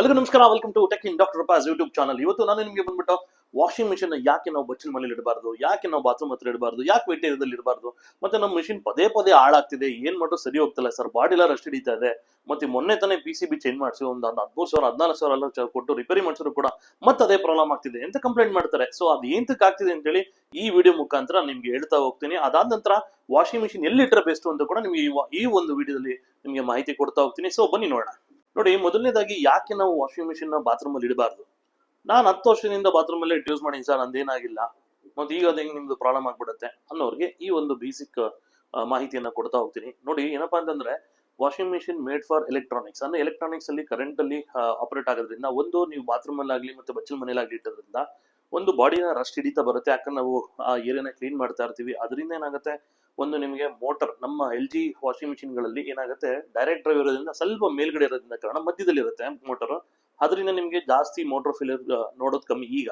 ಎಲ್ಲರಿಗೂ ನಮಸ್ಕಾರ. Welcome to tech in doctor pass YouTube channel ಇವತ್ತು ನಾನು ನಿಮಗೆ ಬಂದ್ಬಿಟ್ಟು ವಾಷಿಂಗ್ ಮಿಷಿನ್ ಯಾಕೆ ನಾವು ಬಚ್ಚಿನ ಮನೇಲಿ ಇಡಬಾರ್ದು, ಯಾಕೆ ನಾವು ಬಾತ್ರೂಮ್ ಹತ್ರ ಇಡಬಾರ್ದು, ಯಾಕೆ ವೆಟ್ ಇಡಬಾರ್ದು, ಮತ್ತೆ ನಮ್ಮ ಮಿಷಿನ್ ಪದೇ ಪದೇ ಹಾಳಾಗ್ತಿದೆ, ಏನ್ ಮಾಡೋ ಸರಿ ಹೋಗ್ತಲ್ಲ ಸರ್ ಬಾಡಿ ಎಲ್ಲ ರಸ್ಟ್ ಹಿಡಿತಾ ಇದೆ. ಮತ್ತೆ ಮೊನ್ನೆ ತಾನೇ ಪಿ ಸಿ ಬಿ ಚೇಂಜ್ ಮಾಡಿಸಿ ಒಂದು ಹದಿಮೂರು ಸಾವಿರ, ಹದಿನಾಲ್ಕು ಸಾವಿರ ಎಲ್ಲ ಕೊಟ್ಟು ರಿಪೇರಿ ಮಾಡಿಸಿದ್ರು ಕೂಡ ಮತ್ತೆ ಅದೇ ಪ್ರಾಬ್ಲಮ್ ಆಗ್ತಿದೆ ಅಂತ ಕಂಪ್ಲೇಂಟ್ ಮಾಡ್ತಾರೆ. ಸೊ ಅದು ಏಂತಕ್ಕೆ ಆಗ್ತಿದೆ ಅಂತೇಳಿ ಈ ವಿಡಿಯೋ ಮುಖಾಂತರ ನಿಮ್ಗೆ ಹೇಳ್ತಾ ಹೋಗ್ತೀನಿ. ಅದಾದ ನಂತರ ವಾಷಿಂಗ್ ಮಿಷಿನ್ ಎಲ್ಲಿ ಇಟ್ಟರೆ ಬೆಸ್ಟ್ ಅಂತ ಕೂಡ ನಿಮ್ಗೆ ಈ ಒಂದು ವಿಡಿಯೋದಲ್ಲಿ ನಿಮಗೆ ಮಾಹಿತಿ ಕೊಡ್ತಾ ಹೋಗ್ತೀನಿ. ಸೊ ಬನ್ನಿ ನೋಡೋಣ. ನೋಡಿ, ಮೊದಲನೇದಾಗಿ ಯಾಕೆ ನಾವು ವಾಷಿಂಗ್ ಮಿಷಿನ್ನ ಬಾತ್ರೂಮ್ ಅಲ್ಲಿ ಇಡಬಾರ್ದು? ನಾನು ಹತ್ತು ವರ್ಷದಿಂದ ಬಾತ್ರೂಮ್ ಅಲ್ಲೇ ಯೂಸ್ ಮಾಡಿ ಸರ್ ಅಂದೇನಾಗಿಲ್ಲ ಮತ್ತೆ ಈಗ ಅದೇ ನಿಮ್ದು ಪ್ರಾಬ್ಲಮ್ ಆಗ್ಬಿಡುತ್ತೆ ಅನ್ನೋರಿಗೆ ಈ ಒಂದು ಬೇಸಿಕ್ ಮಾಹಿತಿಯನ್ನ ಕೊಡ್ತಾ ಹೋಗ್ತೀನಿ. ನೋಡಿ, ಏನಪ್ಪಾ ಅಂತಂದ್ರೆ washing machine made for electronics ಅಂದ್ರೆ ಎಲೆಕ್ಟ್ರಾನಿಕ್ಸ್ ಅಲ್ಲಿ ಕರೆಂಟ್ ಅಲ್ಲಿ ಆಪರೇಟ್ ಆಗೋದ್ರಿಂದ, ಒಂದು, ನೀವು ಬಾತ್ರೂಮ್ ಅಲ್ಲಿ ಆಗ್ಲಿ ಮತ್ತೆ ಬಚ್ಚಲ್ ಮನೇಲಿ ಇಟ್ಟೋದ್ರಿಂದ ಒಂದು ಬಾಡಿನ ರಸ್ಟ್ ಹಿಡಿತಾ ಬರುತ್ತೆ. ಯಾಕಂದ್ರೆ ನಾವು ಆ ಏರಿಯಾನ ಕ್ಲೀನ್ ಮಾಡ್ತಾ ಇರ್ತೀವಿ. ಅದರಿಂದ ಏನಾಗುತ್ತೆ? ಒಂದು ನಿಮಗೆ ಮೋಟರ್, ನಮ್ಮ ಎಲ್ ಜಿ ವಾಷಿಂಗ್ ಮಿಷಿನ್ಗಳಲ್ಲಿ ಏನಾಗುತ್ತೆ? ಡೈರೆಕ್ಟ್ ಡ್ರೈವ್ ಇರೋದ್ರಿಂದ ಸ್ವಲ್ಪ ಮೇಲ್ಗಡೆ ಇರೋದ್ರಿಂದ ಕಾರಣ ಮಧ್ಯದಲ್ಲಿ ಇರುತ್ತೆ ಮೋಟರ್. ಅದರಿಂದ ನಿಮಗೆ ಜಾಸ್ತಿ ಮೋಟರ್ ಫಿಲರ್ ನೋಡೋದು ಕಮ್ಮಿ. ಈಗ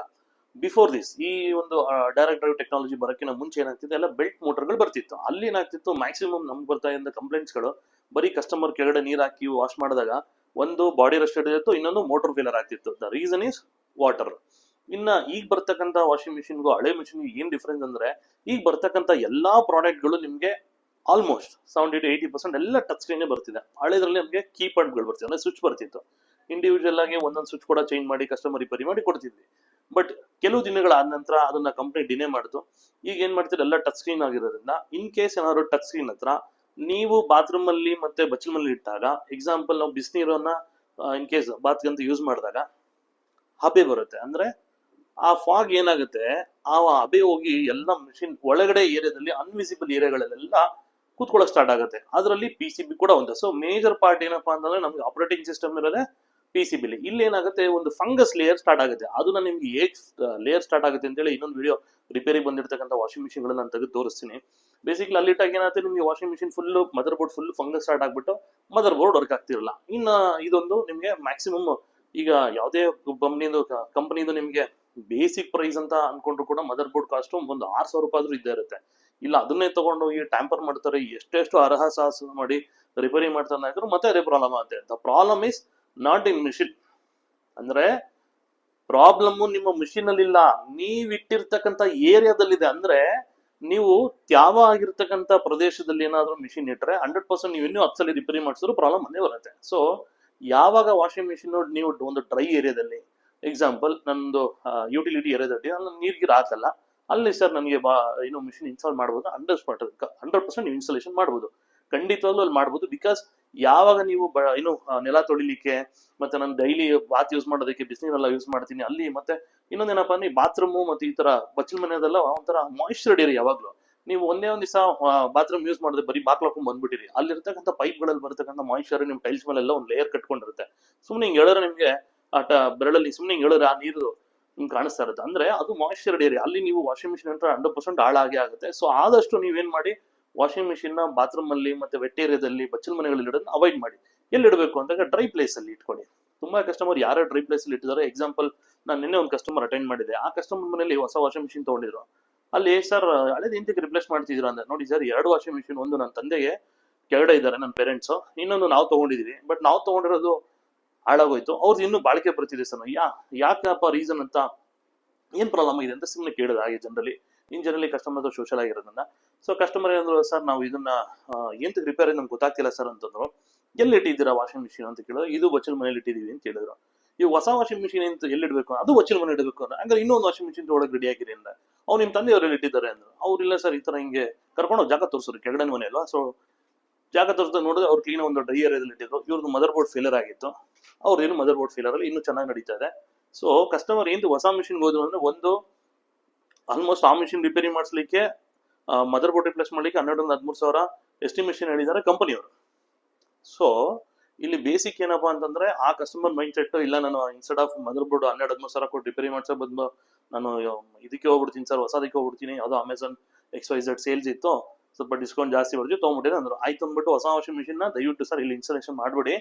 ಬಿಫೋರ್ ದಿಸ್ ಈ ಒಂದು ಡೈರೆಕ್ಟ್ ಡ್ರೈವ್ ಟೆಕ್ನಾಲಜಿ ಬರೋಕ್ಕಿಂತ ಮುಂಚೆ ಏನಾಗ್ತಿತ್ತು? ಎಲ್ಲ ಬೆಲ್ಟ್ ಮೋಟರ್ಗಳು ಬರ್ತಿತ್ತು. ಅಲ್ಲಿ ಏನಾಗ್ತಿತ್ತು? ಮ್ಯಾಕ್ಸಿಮಮ್ ನಮ್ಗೆ ಬರ್ತಾ ಇದ್ದ ಕಂಪ್ಲೇಂಟ್ಸ್ಗಳು ಬರೀ ಕಸ್ಟಮರ್ ಕೆಳಗಡೆ ನೀರು ಹಾಕಿ ವಾಶ್ ಮಾಡಿದಾಗ ಒಂದು ಬಾಡಿ ರಸ್ಟ್ ಹಿಡಿದಿತ್ತು, ಇನ್ನೊಂದು ಮೋಟರ್ ಫೇಲರ್ ಆಗ್ತಿತ್ತು. ದ ರೀಸನ್ ಇಸ್ ವಾಟರ್ ಇನ್ನ ಈಗ ಬರ್ತಕ್ಕಂಥ ವಾಷಿಂಗ್ ಮಿಷಿನ್ಗೂ ಹಳೆ ಮಿಷಿನ್ ಏನ್ ಡಿಫ್ರೆನ್ಸ್ ಅಂದ್ರೆ, ಈಗ ಬರ್ತಕ್ಕಂಥ ಎಲ್ಲಾ ಪ್ರಾಡಕ್ಟ್ಗಳು ನಿಮ್ಗೆ almost seventy to eighty percent ಎಲ್ಲ ಟಚ್ ಸ್ಕ್ರೀನ್ ಬರ್ತಿದೆ. ಹಳೆದ್ರಲ್ಲಿ ನಮಗೆ ಕೀಪ್ಯಾಡ್ಗಳು ಬರ್ತಿದೆ ಅಂದ್ರೆ ಸ್ವಿಚ್ ಬರ್ತಿತ್ತು. ಇಂಡಿವಿಜುವಲ್ ಆಗಿ ಒಂದೊಂದು ಸ್ವಿಚ್ ಕೂಡ ಚೇಂಜ್ ಮಾಡಿ ಕಸ್ಟಮರ್ ರಿಪೇರಿ ಮಾಡಿ ಕೊಡ್ತಿದ್ವಿ. ಬಟ್ ಕೆಲವು ದಿನಗಳಾದ ನಂತರ ಅದನ್ನ ಕಂಪ್ನಿ ಡಿನೇ ಮಾಡ್ತು ಈಗ ಏನ್ ಮಾಡ್ತೀರಿ, ಎಲ್ಲ ಟಚ್ ಸ್ಕ್ರೀನ್ ಆಗಿರೋದ್ರಿಂದ ಇನ್ ಕೇಸ್ ಏನಾದ್ರು ಟಚ್ ಸ್ಕ್ರೀನ್ ಹತ್ರ ನೀವು ಬಾತ್ರೂಮ್ ಅಲ್ಲಿ ಮತ್ತೆ ಬಚ್ಚಲ್ ಮಲ್ಲಿ ಇಟ್ಟಾಗ ಎಕ್ಸಾಂಪಲ್ ನಾವು ಬಿಸಿನೀರನ್ನ ಇನ್ ಕೇಸ್ ಬಾತ್ಗಂತ ಯೂಸ್ ಮಾಡಿದಾಗ, ಹಬೆ ಬರುತ್ತೆ. ಅಂದ್ರೆ ಆ ಫಾಗ್ ಏನಾಗುತ್ತೆ? ಆ ಅಬೆ ಹೋಗಿ ಎಲ್ಲ ಮಿಷಿನ್ ಒಳಗಡೆ ಏರಿಯಾದಲ್ಲಿ ಅನ್ವಿಸಿಬಲ್ ಏರಿಯಾಗಳಲ್ಲೆಲ್ಲ ಕೂತ್ಕೊಳ್ಳೋಕೆ ಸ್ಟಾರ್ಟ್ ಆಗುತ್ತೆ. ಅದರಲ್ಲಿ ಪಿ ಸಿ ಬಿ ಕೂಡ ಒಂದು. ಸೊ ಮೇಜರ್ ಪಾರ್ಟ್ ಏನಪ್ಪಾ ಅಂತಂದ್ರೆ ನಮ್ಗೆ ಆಪರೇಟಿಂಗ್ ಸಿಸ್ಟಮ್ ಇರೋದೇ ಪಿ ಸಿ ಬಿಲಿ ಇಲ್ಲಿ ಏನಾಗುತ್ತೆ? ಒಂದು ಫಂಗಸ್ ಲೇಯರ್ ಸ್ಟಾರ್ಟ್ ಆಗುತ್ತೆ. ಅದನ್ನ ನಾನು ನಿಮ್ಗೆ ಹೇಗ್ ಲೇಯರ್ ಸ್ಟಾರ್ಟ್ ಆಗುತ್ತೆ ಅಂತೇಳಿ ಇನ್ನೊಂದು ವಿಡಿಯೋ ರಿಪೇರಿ ಬಂದಿರತಕ್ಕಂಥ ವಾಷಿಂಗ್ ಮಿಷಿನ್ಗಳನ್ನ ನಾನು ತೆಗೆದು ತೋರಿಸ್ತೀನಿ. ಬೇಸಿಕ್ಲಿ ಅಲ್ಲಿಟ್ಟಾಗ ಏನಾಗುತ್ತೆ? ನಿಮಗೆ washing machine full motherboard full fungus start ಆಗ್ಬಿಟ್ಟು ಮದರ್ ಬೋರ್ಡ್ ವರ್ಕ್ ಆಗ್ತಿರಲ್ಲ. ಇನ್ನ ಇದೊಂದು ನಿಮಗೆ ಮ್ಯಾಕ್ಸಿಮಮ್ ಈಗ ಯಾವುದೇ ಕಂಪ್ನಿದು ಕಂಪನಿದು ನಿಮ್ಗೆ ಬೇಸಿಕ್ ಪ್ರೈಸ್ ಅಂತ ಅನ್ಕೊಂಡ್ರು ಕೂಡ ಮದರ್ ಬೋರ್ಡ್ ಕಾಸ್ಟ್ ಒಂದು ಆರ್ ಸಾವಿರ ರೂಪಾಯಿ ಇದ್ದೇ ಇರುತ್ತೆ. ಇಲ್ಲ, ಅದನ್ನೇ ತಗೊಂಡು ಹೋಗಿ ಟ್ಯಾಂಪರ್ ಮಾಡ್ತಾರೆ, ಎಷ್ಟೆಷ್ಟು ಅರ್ಹ ಸಾಹಸ ಮಾಡಿ ರಿಪೇರಿ ಮಾಡ್ತಾರೆ ಇದ್ರು, ಮತ್ತೆ ಅದೇ ಪ್ರಾಬ್ಲಮ್ ಆಗುತ್ತೆ. The problem is not in machine ಅಂದ್ರೆ ಪ್ರಾಬ್ಲಮ್ ನಿಮ್ಮ ಮಿಷಿನ್ ಅಲ್ಲಿ ಇಲ್ಲ. ನೀವ್ ಇಟ್ಟಿರ್ತಕ್ಕಂಥ ಏರಿಯಾದಲ್ಲಿದೆ ಅಂದ್ರೆ ನೀವು ತ್ಯಾವ ಆಗಿರ್ತಕ್ಕಂಥ ಪ್ರದೇಶದಲ್ಲಿ ಏನಾದ್ರೂ ಮಿಷಿನ್ ಇಟ್ರೆ ಹಂಡ್ರೆಡ್ ಪರ್ಸೆಂಟ್ ನೀವು ಇನ್ನೂ ಸಲ ರಿಪೇರಿ ಮಾಡಿಸಿದ್ರು ಪ್ರಾಬ್ಲಮ್ ಅದೇ ಬರುತ್ತೆ. ಸೊ ಯಾವಾಗ ವಾಷಿಂಗ್ ಮಿಷಿನ್ ನೀವು ಒಂದು ಡ್ರೈ ಏರಿಯಾದಲ್ಲಿ ಎಕ್ಸಾಂಪಲ್ ನಂದು ಯುಟಿಲಿಟಿ ಏರಿಯಾದಲ್ಲಿ ನೀರ್ ಗಿರ್ ಹಾಕಲ್ಲ ಅಲ್ಲಿ ಸರ್ ನನಗೆ ಬಾ ಏನು ಮಿಷಿನ್ ಇನ್ಸ್ಟಾಲ್ ಮಾಡ್ಬೋದು ಸ್ಪಾಟ್ ಹಂಡ್ರೆಡ್ ಪರ್ಸೆಂಟ್ ನೀವು ಇನ್ಸ್ಟಾಲೇಷನ್ ಮಾಡ್ಬೋದು. ಖಂಡಿತವಾಗ್ಲೂ ಅಲ್ಲಿ ಮಾಡ್ಬೋದು ಬಿಕಾಸ್ ಯಾವಾಗ ನೀವು ಬ ಏನು ನೆಲ ತೊಳಿಲಿಕ್ಕೆ, ಮತ್ತೆ ನಾನು ಡೈಲಿ ಬಾತ್ ಯೂಸ್ ಮಾಡೋದಕ್ಕೆ ಬಿಸಿನೀರೆಲ್ಲ ಯೂಸ್ ಮಾಡ್ತೀನಿ, ಅಲ್ಲಿ ಮತ್ತೆ ಇನ್ನೊಂದೇನಪ್ಪ ಅಂದ್ರೆ ಬಾತ್ರೂಮು ಮತ್ತೆ ಈ ತರ ಬಚ್ಚಲ್ ಮನೆಯದೆಲ್ಲ ಒಂಥರ ಮಾಯಿಶ್ಚರ್ ಇರಿ ಯಾವಾಗಲೂ. ನೀವು ಒಂದೇ ಒಂದ್ ದಿವಸ ಬಾತ್ರೂಮ್ ಯೂಸ್ ಮಾಡಿದ್ರೆ ಬರೀ ಬಾಕ್ಲಾಕೊಂಡ್ ಬಂದ್ಬಿಟ್ಟಿರಿ. ಅಲ್ಲಿರ್ತಕ್ಕಂಥ ಪೈಪ್ಗಳಲ್ಲಿ ಬರ್ತಕ್ಕಂಥ ಮಾಯಿಶ್ಚರ್ ನಿಮ್ ಟೈಲ್ಸ್ ಮೇಲೆಲ್ಲ ಒಂದು ಲೇಯರ್ ಕಟ್ಕೊಂಡಿರುತ್ತೆ. ಸುಮ್ಮನೆ ಹಿಂಗ್ ಹೇಳಿದ್ರೆ ನಿಮ್ಗೆ ಆ ಟ- ಬೆರಳಲ್ಲಿ ಸುಮ್ಮನೆ ಹೇಳಿದ್ರೆ ಆ ನೀರು ನಿಮ್ಗೆ ಕಾಣಿಸ್ತಾ ಇರುತ್ತೆ. ಅಂದ್ರೆ ಅದು ಮಾಯಿಶ್ಚರ್ ಡೇರಿ ಅಲ್ಲಿ ನೀವು ವಾಷಿಂಗ್ ಮಿಷಿನ್ ಅಂತ ಹಂಡ್ರೆಡ್ ಪರ್ಸೆಂಟ್ ಹಾಳಾಗಿ ಆಗುತ್ತೆ. ಸೊ ಆದಷ್ಟು ನೀವೇನ್ ಮಾಡಿ ವಾಷಿಂಗ್ ಮಿಷಿನ್ನ ಬಾತ್ರೂಮ್ ಅಲ್ಲಿ ಮತ್ತೆ ವೆಟ್ ಏರಿಯಾದಲ್ಲಿ ಬಚ್ಚಲ್ ಮನೆಗಳಲ್ಲಿ ಇಡೋದನ್ನ ಅವಾಯ್ಡ್ ಮಾಡಿ. ಎಲ್ಲಿ ಇಡಬೇಕು ಅಂದಾಗ ಡ್ರೈ ಪ್ಲೇಸ್ ಅಲ್ಲಿ ಇಟ್ಕೊಳ್ಳಿ. ತುಂಬಾ ಕಸ್ಟಮರ್ ಯಾರ ಡ್ರೈ ಪ್ಲೇಸ್ ಅಲ್ಲಿ ಇಟ್ಟಿದ್ದಾರೆ ಎಕ್ಸಾಂಪಲ್ ನಾನು ನಿನ್ನೆ ಒಂದು ಕಸ್ಟಮರ್ ಅಟೆಂಡ್ ಮಾಡಿದೆ. ಆ ಕಸ್ಟಮರ್ ಮನೆಯಲ್ಲಿ ಹೊಸ ವಾಷಿಂಗ್ ಮಿಷಿನ್ ತಗೊಂಡಿದ್ರು. ಅಲ್ಲಿ ಸರ್ ಹಳೇದು ಇಂತಕ್ಕೆ ರಿಪ್ಲೇಸ್ ಮಾಡ್ತಿದ್ರು ಅಂದ್ರೆ ನೋಡಿ ಸರ್, ಎರಡು ವಾಷಿಂಗ್ ಮಿಷಿನ್ ಒಂದು ನನ್ನ ತಂದೆಗೆ ಕೆಳಗಡೆ ಇದ್ದಾರೆ ನನ್ನ ಪೇರೆಂಟ್ಸ್ ಇನ್ನೊಂದು ನಾವು ತಗೊಂಡಿದೀವಿ. ಬಟ್ ನಾವು ತಗೊಂಡಿರೋದು ಹಾಳಾಗೋಯ್ತು. ಅವ್ರದ್ದು ಇನ್ನೂ ಬಾಳಿಕೆ ಬರ್ತಿದೆ ಸರ್ ಯಾ ಯಾಕಪ್ಪ ರೀಸನ್ ಅಂತ ಏನ್ ಪ್ರಾಬ್ಲಮ್ ಇದೆ ಅಂತ ಸುಮ್ಮನೆ ಕೇಳಿದ ಹಾಗೆ ಜನರಲ್ಲಿ. ಇನ್ ಜನರಲಿ ಕಸ್ಟಮರ್ ಸೋಷಲ್ ಆಗಿರೋದನ್ನ ಸೊ ಕಸ್ಟಮರ್ ಏನಂದ್ರು ಸರ್, ನಾವು ಇದನ್ನ ಎಂತ ರಿಪೇರ್ ನಮ್ಗೆ ಗೊತ್ತಾಗ್ತಿಲ್ಲ ಸರ್ ಅಂತಂದ್ರು. ಎಲ್ಲಿ ಇಟ್ಟಿದ್ದೀರಾ ವಾಷಿಂಗ್ ಮಿಷಿನ್ ಅಂತ ಕೇಳಿದ್ರು. ಇದು ವಚನ ಮನೇಲಿ ಇಟ್ಟಿದೀವಿ ಅಂತ ಹೇಳಿದ್ರು ಈ ಹೊಸ ವಾಷಿಂಗ್ ಮಿಷಿನ್ ಅಂತ ಎಲ್ಲಿ ಇಡಬೇಕು ಅದು ವಚನ ಮನೆ ಇಡಬೇಕು ಅಂದ್ರೆ ಇನ್ನೊಂದು ವಾಷಿಂಗ್ ಮಿಷಿನ್ ಒಳಗೆ ರೆಡಿ ಆಗಿರಿ ಅಂದ್ರೆ ಅವ್ರು ನಿಮ್ ತಂದೆಯವ್ರಲ್ಲಿ ಇಟ್ಟಿದ್ದಾರೆ ಅಂದ್ರು. ಅವ್ರಿಲ್ಲ ಸರ್, ಈ ತರ ಹಿಂಗೆ ಕರ್ಕೊಂಡು ಜಾಗ ತೋರಿಸ್ರು ಕೆಳಗಡೆ ಮನೆ ಅಲ್ವಾ? ಸೊ ಜಾಗ ತೋರಿಸ್ದಾಗ ನೋಡಿದ್ರೆ ಅವ್ರು ಕ್ಲೀನ್ ಒಂದು ಡ್ರೈಯರ್ ಇಟ್ಟಿದ್ರು. ಇವ್ರದ್ದು ಮದರ್ ಬೋರ್ಡ್ ಫೇಲರ್ ಆಗಿತ್ತು. ಅವ್ರದ್ದು ಮದರ್ ಬೋರ್ಡ್ ಫೇಲರ್ ಅಲ್ಲಿ ಇನ್ನೂ ಚೆನ್ನಾಗಿ ನಡೀತಾ ಇದೆ. ಸೊ ಕಸ್ಟಮರ್ ಏನು ಹೊಸ ಮಿಷಿನ್ ಹೋದ್ರು ಅಂದ್ರೆ ಒಂದು ಆಲ್ಮೋಸ್ಟ್ ಆ ಮಿಷಿನ್ ರಿಪೇರಿ ಮಾಡಿಸ್ಲಿಕ್ಕೆ ಮದರ್ ಬೋರ್ಡ್ ರಿಪ್ಲೇಸ್ ಮಾಡ್ಲಿಕ್ಕೆ ಹನ್ನೆರಡರಿಂದ ಹದಿಮೂರು ಸಾವಿರ ಎಸ್ಟಿಮೇಷನ್ ಹೇಳಿದ್ದಾರೆ ಕಂಪನಿಯವರು ಸೊ ಇಲ್ಲಿ ಬೇಸಿಕ್ ಏನಪ್ಪಾ ಅಂತಂದ್ರೆ ಆ ಕಸ್ಟಮರ್ ಮೈಂಡ್ ಸೆಟ್ ಇಲ್ಲ, ನಾನು ಇನ್ಸ್ಟೆಡ್ ಆಫ್ ಮದರ್ ಬೋರ್ಡ್ ಹನ್ನೆರಡು ಹದಿಮೂರು ಸಾವಿರ ಕೊಟ್ಟು ರಿಪೇರಿ ಮಾಡ್ಸೋ ಬದಲು ನಾನು, ಇದಕ್ಕೆ ಹೋಗ್ಬಿಡ್ತೀನಿ ಸರ್ ಹೊಸದಕ್ಕೆ ಹೋಗ್ಬಿಡ್ತೀನಿ, ಯಾವುದೋ Amazon X Y Z sales ಇತ್ತು. ಸ್ವಲ್ಪ ಡಿಸ್ಕೌಂಟ್ ಜಾಸ್ತಿ ಬರ್ತೀವಿ ತೊಗೊಂಬಿಟ್ಟಿದೆ ಅಂದ್ರು. ಆಯ್ತು ಅಂದ್ಬಿಟ್ಟು ಹೊಸ ವಾಷಿಂಗ್ ಮಿಷಿನ್ ದಯವಿಟ್ಟು ಸರ್ ಇಲ್ಲಿ ಇನ್ಸ್ಟಾಲೇಷನ್ ಮಾಡಬೇಡಿ.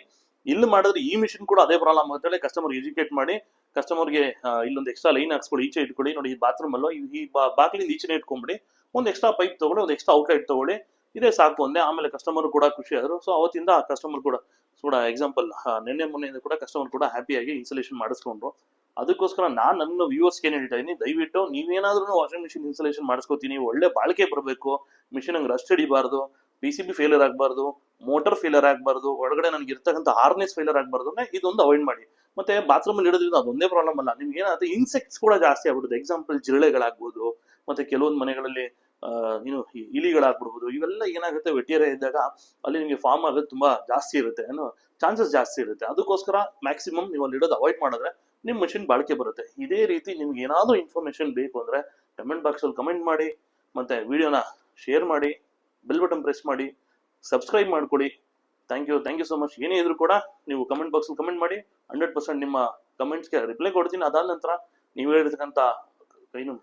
ಇಲ್ಲಿ ಮಾಡಿದ್ರೆ ಈ ಮಿಷಿನ್ ಕೂಡ ಅದೇ ಪ್ರಾಬ್ಲಮ್ ಅಂತೇಳಿ ಕಸ್ಟಮರ್ ಎಜುಕೇಟ್ ಮಾಡಿ ಕಸ್ಟಮರ್ಗೆ ಇಲ್ಲೊಂದು ಎಕ್ಸ್ಟ್ರಾ ಲೈನ್ ಹಾಕ್ಸ್ಕೊಳ್ಳಿ ಈಚೆ ಇಟ್ಕೊಳ್ಳಿ. ನೋಡಿ, ಈ ಬಾತ್ರೂಮ್ ಅಲ್ಲೋ, ಈ- ಬಾಗಿಲಿಂದ ಈಚೆನೇ ಇಟ್ಕೊಂಬಿಡಿ. ಒಂದು ಎಕ್ಸ್ಟ್ರಾ ಪೈಪ್ ತಗೊಳ್ಳಿ, ಒಂದು ಎಕ್ಸ್ಟ್ರಾ ಔಟ್ಲೆಟ್ ತಗೊಳ್ಳಿ. ಇದೇ ಸಾಕು ಒಂದೇ, ಆಮೇಲೆ ಕಸ್ಟಮರ್ ಕೂಡ ಖುಷಿ ಆದ್ರು. ಸೊ ಅವತ್ತಿಂದ ಆ ಕಸ್ಟಮರ್ ಕೂಡ ಕೂಡ ಎಕ್ಸಾಂಪಲ್ ನಿನ್ನೆ ಮೊನ್ನೆಯಿಂದ ಕೂಡ ಕಸ್ಟಮರ್ ಕೂಡ ಹ್ಯಾಪಿಯಾಗಿ ಇನ್ಸ್ಟಾಲೇಷನ್ ಮಾಡಿಸ್ಕೊಂಡ್ರು. ಅದಕ್ಕೋಸ್ಕರ ನಾನು ನನ್ನ ವ್ಯೂವರ್ಸ್ ಏನು ಹೇಳ್ತಾ ಇದೀನಿ, ದಯವಿಟ್ಟು ನೀವೇನಾದ್ರೂ ವಾಷಿಂಗ್ ಮಿಷಿನ್ ಇನ್ಸ್ಟಾಲೇಷನ್ ಮಾಡಿಸ್ಕೋತೀನಿ, ಒಳ್ಳೆ ಬಾಳಿಕೆ ಬರಬೇಕು ಮಿಷಿನ್ ಹಂಗೆ ರಸ್ಟ್ ಹಿಡಿಬಾರ್ದು ಪಿ ಸಿ ಬಿ ಫೇಲರ್ ಆಗಬಾರ್ದು ಮೋಟರ್ ಫೇಲರ್ ಆಗಬಾರ್ದು, ಒಳಗಡೆ ನನಗೆ ಇರ್ತಕ್ಕಂಥ ಹಾರ್ನೆಸ್ ಫೇಲರ್ ಆಗಬಾರ್ದು ಅಂದ್ರೆ ಇದೊಂದು ಅವಾಯ್ಡ್ ಮಾಡಿ. ಮತ್ತೆ ಬಾತ್ರೂಮ್ ಅಲ್ಲಿ ಇಡೋದ್ರಿಂದ ಅದೊಂದೇ ಪ್ರಾಬ್ಲಮ್ ಅಲ್ಲ, ನಿಮ್ಗೆ ಏನಾಗುತ್ತೆ ಇನ್ಸೆಕ್ಟ್ಸ್ ಕೂಡ ಜಾಸ್ತಿ ಆಗ್ಬಿಡುತ್ತೆ. ಎಕ್ಸಾಂಪಲ್ ಜಿರಳೆಗಳಾಗ್ಬೋದು, ಮತ್ತೆ ಕೆಲವೊಂದು ಮನೆಗಳಲ್ಲಿ ಏನು ಇಲಿಗಳಾಗ್ಬಿಡ್ಬೋದು, ಇವೆಲ್ಲ ಏನಾಗುತ್ತೆ ವೆಟೇರಿಯಾ ಇದ್ದಾಗ ಅಲ್ಲಿ ನಿಮಗೆ ಫಾರ್ಮ್ ಆಗೋದು ತುಂಬಾ ಜಾಸ್ತಿ ಇರುತ್ತೆ, ಏನು ಚಾನ್ಸಸ್ ಜಾಸ್ತಿ ಇರುತ್ತೆ. ಅದಕ್ಕೋಸ್ಕರ ಮ್ಯಾಕ್ಸಿಮಮ್ ನೀವು ಅಲ್ಲಿ ಇಡೋದು ಅವಾಯ್ಡ್ ಮಾಡಿದ್ರೆ ನಿಮ್ಮ ಮಷಿನ್ ಬಾಳಿಕೆ ಬರುತ್ತೆ. ಇದೇ ರೀತಿ ನಿಮ್ಗೆ ಏನಾದರೂ ಇನ್ಫಾರ್ಮೇಶನ್ ಬೇಕು ಅಂದರೆ ಕಮೆಂಟ್ ಬಾಕ್ಸಲ್ಲಿ ಕಮೆಂಟ್ ಮಾಡಿ, ಮತ್ತೆ ವಿಡಿಯೋನ ಶೇರ್ ಮಾಡಿ ಬೆಲ್ ಬಟನ್ ಪ್ರೆಸ್ ಮಾಡಿ ಸಬ್ಸ್ಕ್ರೈಬ್ ಮಾಡ್ಕೊಡಿ. Thank you thank you so much ಏನೇ ಇದ್ರು ಕೂಡ ನೀವು ಕಮೆಂಟ್ ಬಾಕ್ಸಲ್ಲಿ ಕಮೆಂಟ್ ಮಾಡಿ ಹಂಡ್ರೆಡ್ ಪರ್ಸೆಂಟ್ ನಿಮ್ಮ ಕಮೆಂಟ್ಸ್ಗೆ ರಿಪ್ಲೈ ಕೊಡ್ತೀನಿ. ಅದಾದ ನಂತರ ನೀವು ಹೇಳಿರ್ತಕ್ಕಂಥ, ಏನು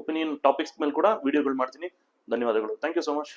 ಒಪಿನಿಯನ್ ಟಾಪಿಕ್ಸ್ ಮೇಲೆ ಕೂಡ ವಿಡಿಯೋಗಳು ಮಾಡ್ತೀನಿ. ಧನ್ಯವಾದಗಳು. Thank you so much